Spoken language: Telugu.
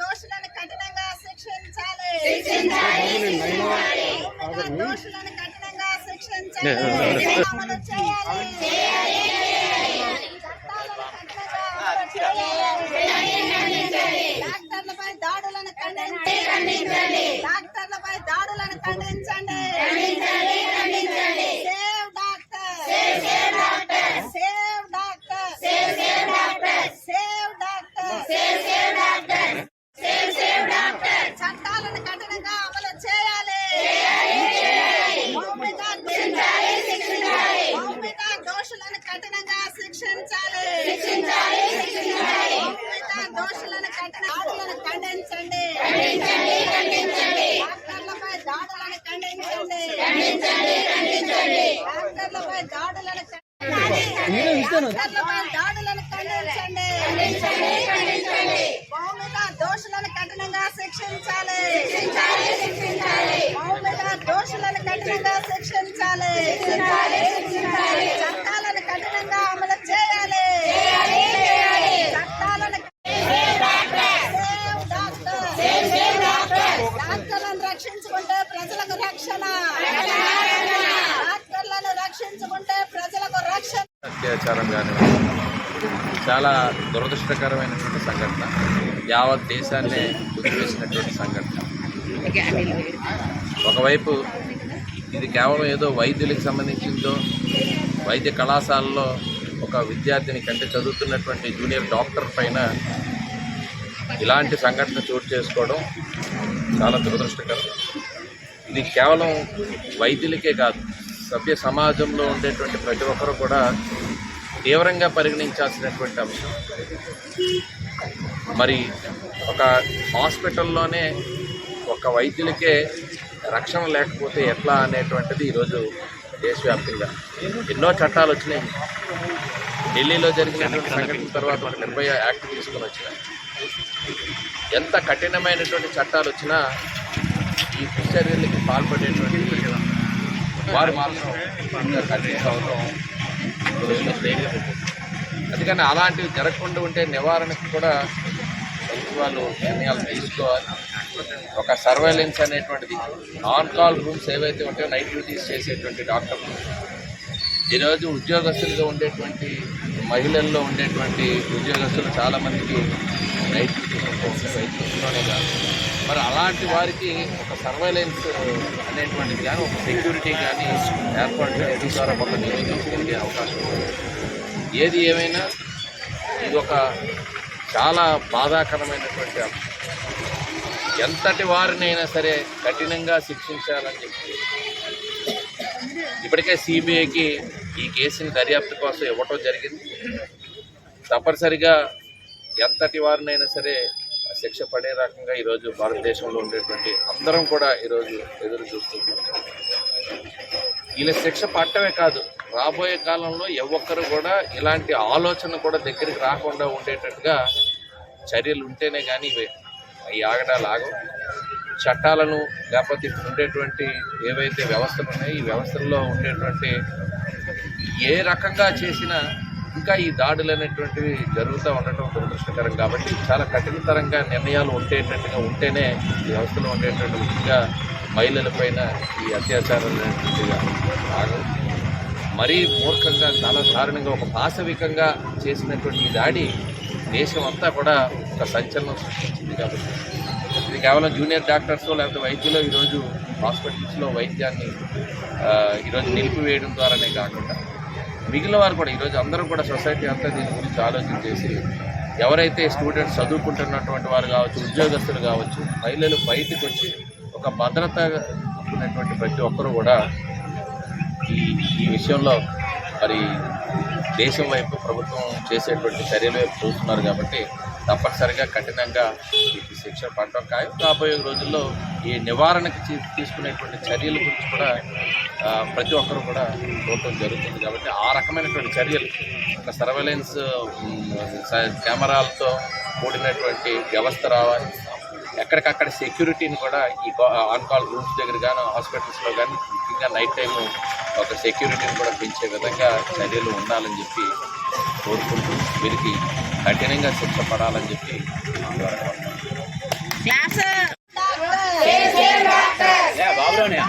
దోషులను కఠినంగా శిక్షించాలి. దోషులను కఠినంగా శిక్షించాలి అమలు చేయాలి చట్టాలను కఠినంగా అమలు చేయాలి. డాక్టర్లపై దాడులను ఖండించండి డాక్టర్లపై దాడులను ఖండించండి save doctor save doctor save doctor save doctor save doctor చట్టాలను కఠినంగా అమలు చేయాలి మౌమిక మౌమిక దోషులను కఠినంగా శిక్షించాలి మౌమిక దోషులను కఠిన దాడులను ఖండించండి. డాక్టర్లపై దాడులను ఖండించండి. డాక్టర్లపై దాడులను డాక్టర్లపై దాడులను ఖండించండి. భౌమిక దోషులను కఠినంగా శిక్షించాలి. భౌమిక దోషులను కఠినంగా శిక్షించాలి. అత్యాచారం కానివ్వండి చాలా దురదృష్టకరమైనటువంటి సంఘటన. యావత్ దేశాన్ని గుర్తివేసినటువంటి సంఘటన. ఒకవైపు ఇది కేవలం ఏదో వైద్యులకు సంబంధించిందో వైద్య కళాశాలలో ఒక విద్యార్థిని కంటే చదువుతున్నటువంటి జూనియర్ డాక్టర్ పైన ఇలాంటి సంఘటన చోటు చేసుకోవడం చాలా దురదృష్టకరం. ఇది కేవలం వైద్యులకే కాదు సభ్య సమాజంలో ఉండేటువంటి ప్రతి ఒక్కరు కూడా తీవ్రంగా పరిగణించాల్సినటువంటి అంశం. మరి ఒక హాస్పిటల్లోనే ఒక వైద్యులకే రక్షణ లేకపోతే ఎట్లా అనేటువంటిది ఈరోజు దేశవ్యాప్తంగా ఎన్నో చట్టాలు వచ్చినాయి. ఢిల్లీలో జరిగినటువంటి సంఘటన తర్వాత ఒక నిర్భయ యాక్ట్ తీసుకొని వచ్చినాయి ఎంత కఠినమైనటువంటి చట్టాలు వచ్చినా ఈ దుశ్చర్యలకి పాల్పడేటువంటి వారు మాత్రం ఇంకా కంటిన్యూ అందుకని అలాంటివి జరగకుండా ఉంటే నివారణకు కూడా ప్రభుత్వాలు నిర్ణయాలు తీసుకోవాలి. ఒక సర్వైలెన్స్ అనేటువంటిది. ఆన్ కాల్ రూమ్స్ ఏవైతే ఉంటాయో నైట్ డ్యూటీస్ చేసేటువంటి డాక్టర్లు. ఈరోజు ఉద్యోగస్తులుగా ఉండేటువంటి మహిళల్లో ఉండేటువంటి ఉద్యోగస్తులు చాలామందికి నైట్ డ్యూటీస్ వైద్యుల్లోనే కాదు మరి అలాంటి వారికి ఒక సర్వైలెన్స్ అనేటువంటిది కానీ ఒక సెక్యూరిటీ కానీ ఏర్పాటు చేయడం ద్వారా ఒక నిరోధించగలిగే అవకాశం ఉంది. ఏది ఏమైనా ఇది ఒక చాలా బాధాకరమైనటువంటి అంశం. ఎంతటి వారినైనా సరే కఠినంగా శిక్షించాలని చెప్పి. ఇప్పటికే సిబిఐకి ఈ కేసుని దర్యాప్తు కోసం ఇవ్వటం జరిగింది. తప్పనిసరిగా ఎంతటి వారినైనా సరే శిక్ష పడే రకంగా ఈరోజు భారతదేశంలో ఉండేటువంటి అందరం కూడా ఈరోజు ఎదురు చూస్తున్నాం వీళ్ళ శిక్ష పట్టమే కాదు రాబోయే కాలంలో ఏ కూడా ఇలాంటి ఆలోచన కూడా దగ్గరికి రాకుండా ఉండేటట్టుగా చర్యలు ఉంటేనే కానీ ఇవి. ఈ ఆగడాలు ఆగవు. చట్టాలను లేకపోతే ఇప్పుడు ఉండేటువంటి ఏవైతే వ్యవస్థలు ఉన్నాయో ఈ వ్యవస్థల్లో ఉండేటువంటి ఏ రకంగా చేసినా ఇంకా ఈ దాడులు అనేటువంటివి జరుగుతూ ఉండటం దురదృష్టకరం కాబట్టి చాలా కఠినతరంగా నిర్ణయాలు ఉండేటట్టుగా ఉంటేనే ఈ వ్యవస్థలో ఉండేటువంటి ముఖ్యంగా మహిళలపైన ఈ అత్యాచారాలు అనేటువంటిగా ఆగవు. మరీ మూర్ఖంగా చాలా దారుణంగా ఒక పాశవికంగా చేసినటువంటి ఈ దాడి దేశం అంతా కూడా ఒక సంచలనం సృష్టించింది కాబట్టి. ఇది కేవలం జూనియర్ డాక్టర్స్ లేకపోతే వైద్యులు ఈరోజు హాస్పిటల్స్లో వైద్యాన్ని ఈరోజు నిలిపివేయడం ద్వారానే కాకుండా మిగిలిన వారు కూడా ఈరోజు అందరూ కూడా సొసైటీ అంతా దీని గురించి ఆలోచన చేసి ఎవరైతే స్టూడెంట్స్ చదువుకుంటున్నటువంటి వారు కావచ్చు ఉద్యోగస్తులు కావచ్చు మహిళలు బయటకు వచ్చి ఒక భద్రత ఉన్నటువంటి ప్రతి ఒక్కరూ కూడా ఈ ఈ విషయంలో మరి దేశం వైపు ప్రభుత్వం చేసేటువంటి చర్యల వైపు చూస్తున్నారు కాబట్టి తప్పనిసరిగా కఠినంగా శిక్షణ పడటం ఖాయం. రాబోయే రోజుల్లో ఈ నివారణకి తీసుకునేటువంటి చర్యల గురించి కూడా ప్రతి ఒక్కరు కూడా చూడటం జరుగుతుంది కాబట్టి ఆ రకమైనటువంటి చర్యలు ఒక సర్వేలెన్స్ కెమెరాలతో కూడినటువంటి వ్యవస్థ రావాలి. ఎక్కడికక్కడ సెక్యూరిటీని కూడా ఈ ఆన్ కాల్ రూమ్స్ దగ్గర కానీ హాస్పిటల్స్లో కానీ ముఖ్యంగా నైట్ టైం ఒక సెక్యూరిటీని కూడా పెంచే విధంగా చర్యలు ఉండాలని చెప్పి కోరుకుంటూ వీరికి కఠినంగా శిక్ష పడాలని చెప్పి బాబులోనే